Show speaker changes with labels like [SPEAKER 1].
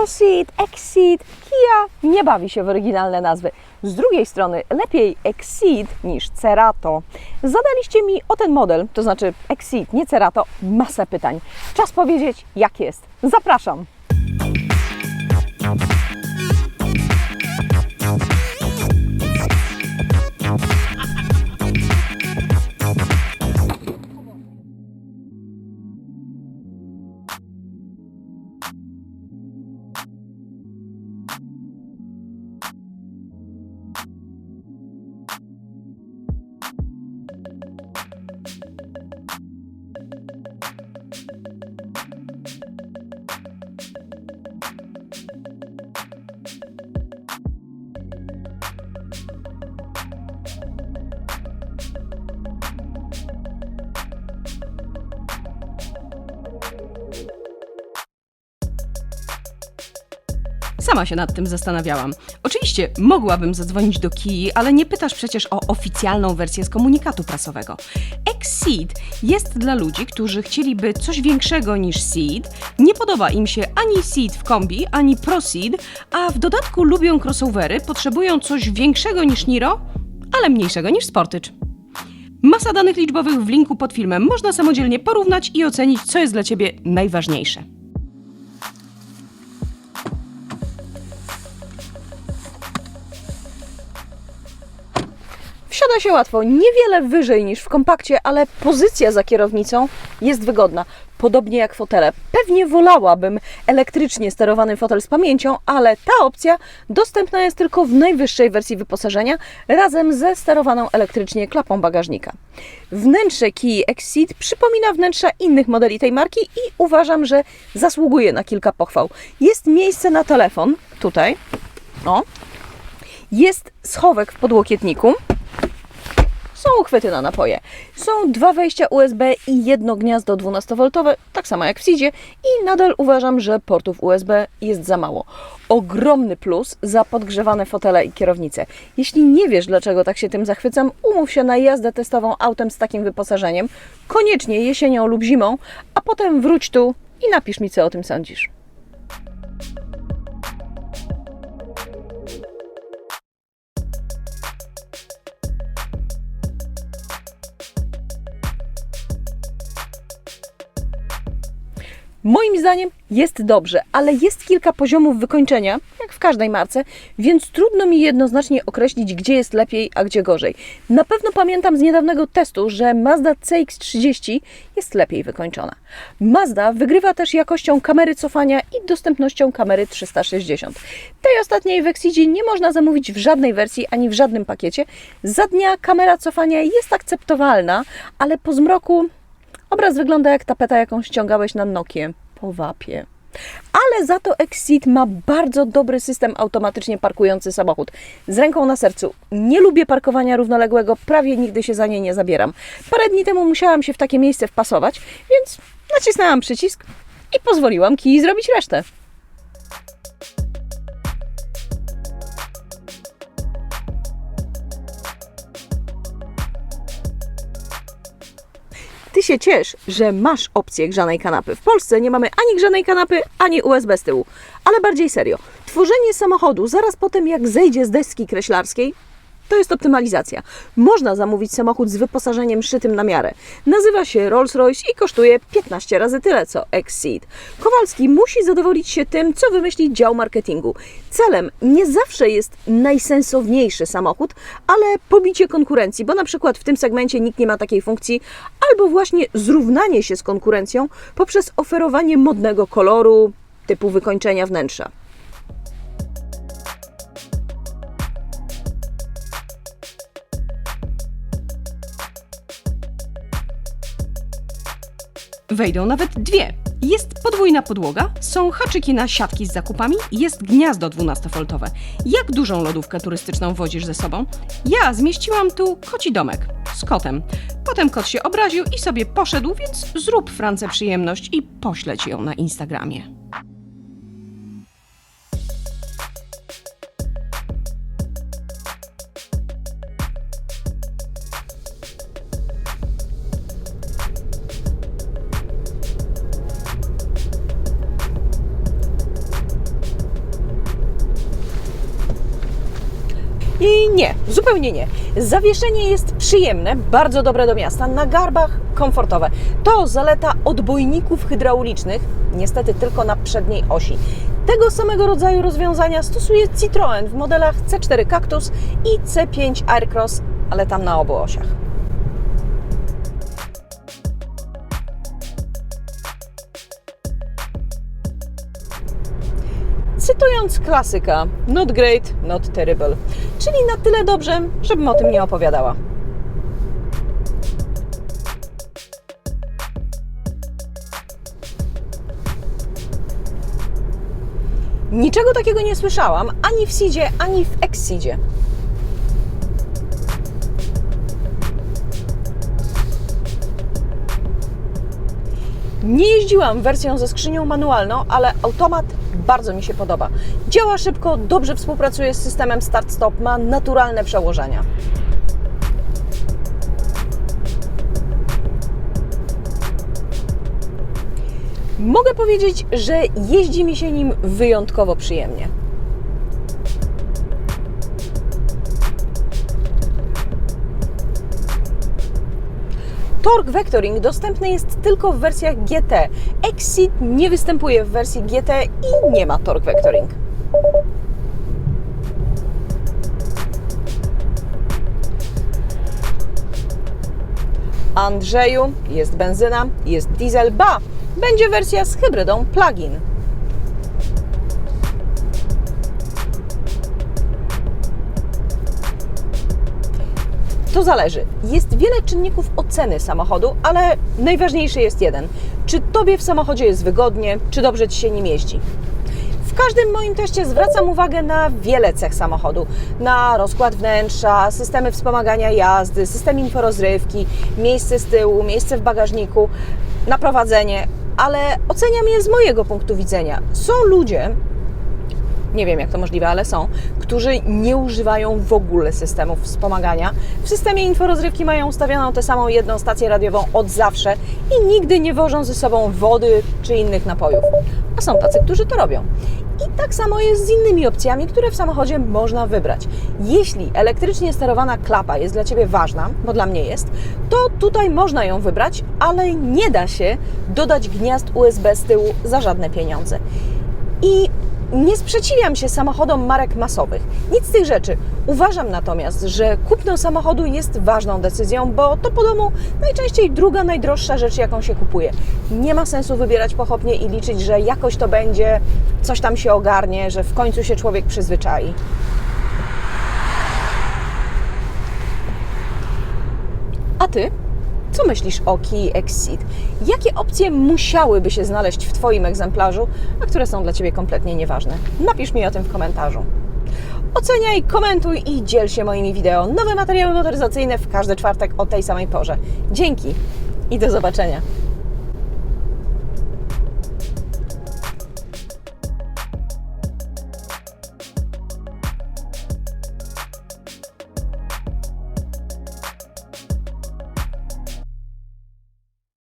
[SPEAKER 1] Proceed, Exceed, Kia nie bawi się w oryginalne nazwy. Z drugiej strony lepiej Exceed niż Cerato. Zadaliście mi o ten model, to znaczy Exceed, nie Cerato, masę pytań. Czas powiedzieć jak jest. Zapraszam.
[SPEAKER 2] Sama się nad tym zastanawiałam. Oczywiście mogłabym zadzwonić do Kii, ale nie pytasz przecież o oficjalną wersję z komunikatu prasowego. Exceed jest dla ludzi, którzy chcieliby coś większego niż Seed. Nie podoba im się ani Seed w kombi, ani Proceed, a w dodatku lubią crossovery, potrzebują coś większego niż Niro, ale mniejszego niż Sportycz. Masa danych liczbowych w linku pod filmem. Można samodzielnie porównać i ocenić, co jest dla Ciebie najważniejsze.
[SPEAKER 1] Wsiada się łatwo, niewiele wyżej niż w kompakcie, ale pozycja za kierownicą jest wygodna. Podobnie jak fotele. Pewnie wolałabym elektrycznie sterowany fotel z pamięcią, ale ta opcja dostępna jest tylko w najwyższej wersji wyposażenia razem ze sterowaną elektrycznie klapą bagażnika. Wnętrze Kia Exceed przypomina wnętrza innych modeli tej marki i uważam, że zasługuje na kilka pochwał. Jest miejsce na telefon, tutaj, o, jest schowek w podłokietniku, są uchwyty na napoje. Są dwa wejścia USB i jedno gniazdo 12V, tak samo jak w Seedzie i nadal uważam, że portów USB jest za mało. Ogromny plus za podgrzewane fotele i kierownicę. Jeśli nie wiesz, dlaczego tak się tym zachwycam, umów się na jazdę testową autem z takim wyposażeniem, koniecznie jesienią lub zimą, a potem wróć tu i napisz mi, co o tym sądzisz. Moim zdaniem jest dobrze, ale jest kilka poziomów wykończenia, jak w każdej marce, więc trudno mi jednoznacznie określić, gdzie jest lepiej, a gdzie gorzej. Na pewno pamiętam z niedawnego testu, że Mazda CX-30 jest lepiej wykończona. Mazda wygrywa też jakością kamery cofania i dostępnością kamery 360. Tej ostatniej w Exceedzie nie można zamówić w żadnej wersji ani w żadnym pakiecie. Za dnia kamera cofania jest akceptowalna, ale po zmroku Obraz wygląda jak tapeta, jaką ściągałeś na Nokię po wapie. Ale za to Exceed ma bardzo dobry system automatycznie parkujący samochód. Z ręką na sercu. Nie lubię parkowania równoległego, prawie nigdy się za nie nie zabieram. Parę dni temu musiałam się w takie miejsce wpasować, więc nacisnęłam przycisk i pozwoliłam kij zrobić resztę. Się ciesz, że masz opcję grzanej kanapy. W Polsce nie mamy ani grzanej kanapy, ani USB z tyłu. Ale bardziej serio. Tworzenie samochodu zaraz po tym, jak zejdzie z deski kreślarskiej, to jest optymalizacja. Można zamówić samochód z wyposażeniem szytym na miarę. Nazywa się Rolls-Royce i kosztuje 15 razy tyle co Exceed. Kowalski musi zadowolić się tym, co wymyśli dział marketingu. Celem nie zawsze jest najsensowniejszy samochód, ale pobicie konkurencji, bo na przykład w tym segmencie nikt nie ma takiej funkcji, albo właśnie zrównanie się z konkurencją poprzez oferowanie modnego koloru typu wykończenia wnętrza.
[SPEAKER 2] Wejdą nawet dwie. Jest podwójna podłoga, są haczyki na siatki z zakupami, jest gniazdo 12-voltowe. Jak dużą lodówkę turystyczną wozisz ze sobą? Ja zmieściłam tu koci domek z kotem. Potem kot się obraził i sobie poszedł, więc zrób France przyjemność i pośleć ją na Instagramie.
[SPEAKER 1] Nie, zupełnie nie. Zawieszenie jest przyjemne, bardzo dobre do miasta, na garbach komfortowe. To zaleta odbojników hydraulicznych, niestety tylko na przedniej osi. Tego samego rodzaju rozwiązania stosuje Citroën w modelach C4 Cactus i C5 Aircross, ale tam na obu osiach. Cytując klasyka, not great, not terrible, czyli na tyle dobrze, żebym o tym nie opowiadała. Niczego takiego nie słyszałam ani w Seedzie, ani w Exceedzie. Nie jeździłam wersją ze skrzynią manualną, ale automat bardzo mi się podoba. Działa szybko, dobrze współpracuje z systemem start-stop, ma naturalne przełożenia. Mogę powiedzieć, że jeździ mi się nim wyjątkowo przyjemnie. Torque Vectoring dostępny jest tylko w wersjach GT. Exit nie występuje w wersji GT i nie ma Torque Vectoring. Andrzeju, jest benzyna, jest diesel, ba, będzie wersja z hybrydą plug-in. Zależy. Jest wiele czynników oceny samochodu, ale najważniejszy jest jeden. Czy Tobie w samochodzie jest wygodnie, czy dobrze Ci się nim jeździ? W każdym moim teście zwracam uwagę na wiele cech samochodu. Na rozkład wnętrza, systemy wspomagania jazdy, system inforozrywki, miejsce z tyłu, miejsce w bagażniku, na prowadzenie, ale oceniam je z mojego punktu widzenia. Są ludzie, nie wiem jak to możliwe, ale są, którzy nie używają w ogóle systemów wspomagania. W systemie inforozrywki mają ustawioną tę samą jedną stację radiową od zawsze i nigdy nie wożą ze sobą wody czy innych napojów. A są tacy, którzy to robią. I tak samo jest z innymi opcjami, które w samochodzie można wybrać. Jeśli elektrycznie sterowana klapa jest dla Ciebie ważna, bo dla mnie jest, to tutaj można ją wybrać, ale nie da się dodać gniazd USB z tyłu za żadne pieniądze. I nie sprzeciwiam się samochodom marek masowych. Nic z tych rzeczy. Uważam natomiast, że kupno samochodu jest ważną decyzją, bo to po domu najczęściej druga najdroższa rzecz, jaką się kupuje. Nie ma sensu wybierać pochopnie i liczyć, że jakoś to będzie, coś tam się ogarnie, że w końcu się człowiek przyzwyczai. A ty? Co myślisz o Key Exit? Jakie opcje musiałyby się znaleźć w Twoim egzemplarzu, a które są dla Ciebie kompletnie nieważne? Napisz mi o tym w komentarzu. Oceniaj, komentuj i dziel się moimi wideo. Nowe materiały motoryzacyjne w każdy czwartek o tej samej porze. Dzięki i do zobaczenia.